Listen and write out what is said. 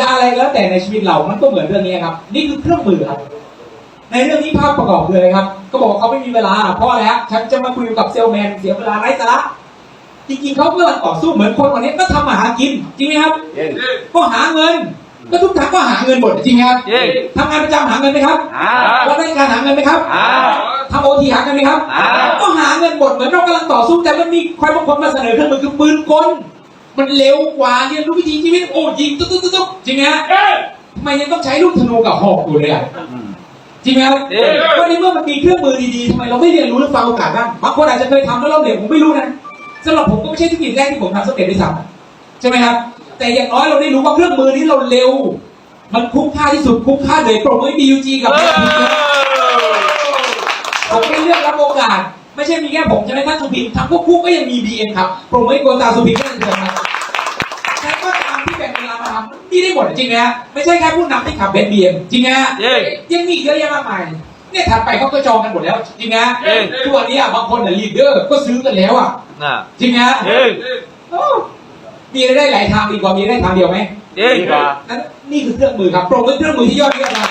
จะอะไรก็แล้วแต่ในชีวิตเรามันก็เหมือนเรื่องนี้ครับ นี่คือเครื่องมือครับ ในเรื่องนี้ภาพประกอบคืออะไรครับ ก็บอกว่าเขาไม่มีเวลา เพราะอะไรฮะฉันจะมาคุยกับเซลแมนเสียเวลาไร้สาระ จริงๆเขากำลังต่อสู้เหมือนคนวันนี้ก็ทำมาหากิน จริงไหมครับ ก็หาเงิน ก็ทุกทางก็หาเงินหมดจริงไหมครับจริง ทำงานประจำหาเงินไหมครับอ่ารับราชการหาเงินไหมครับอ่าทำโอทีหาเงินไหมครับอ่าก็หาเงินหมดเหมือนเรากำลังต่อสู้แต่มันมีใครบางคนมาเสนอเครื่องมือคือปืนกล มันเร็วกว่าเรียนรู้วิธีชีวิตโอ้ยิงตุ๊กตุ๊กตุ๊กตุ๊กจริ งไหมฮะทำไมยังต้องใช้ลูกธนูกับหอกอยู่เลยอะจริงไหมครับจริงก็ในเมื่อมันมีเครื่องมือดีๆทำไมเราไม่เรียนรู้หรือฟังโอกาสบ้างบางคนอาจจะเคยทำแล้วเราเหลวผมไม่รู้นะสำหรับผมก็ไม่ใช่เทคนิคแรกที่ผมทำสำเร็จด้วยซ้ำใช่ไหมครับ แต่อย่างน้อยเราได้รู้ว่าเครื่องมือนี้เราเร็ว มันคุ้มค่าที่สุดคุ้มค่าเลยโปรโมทบียูจีกับเอพี่อผมไม่เลือกรับโอกาส ไม่ใช่มีแค่ผมใช่ไหมท่านสุพินทั้งพวกคู่ก็ยังมีบีเอ็มครับโปรโมทโกตาสุพินก็ยังเดือนครับใครก็ตามที่แบ่งเวลามาทำ นี่ได้หมดจริงไหมฮะไม่ใช่แค่ผู้นำที่ขับเบนซ์บีเอ็มจริงไหมฮะจริง ยังมีอีกเยอะแยะมากมายเนี่ยถัดไปเขาก็จองกันหมดแล้วจริงไหมฮะจริง ทุกวันนี้อะบางคนอะลีดเดอร์ก็ซื้อกันแล้วอะน่ะจริงไหมฮะจริงโอ้มีรายได้หลายทางดีกว่ามีรายได้ทางเดียวไหมจริง นั่นนี่คือเครื่องมือครับโปรโมทเครื่องมือที่ยอดเยี่ยมครับ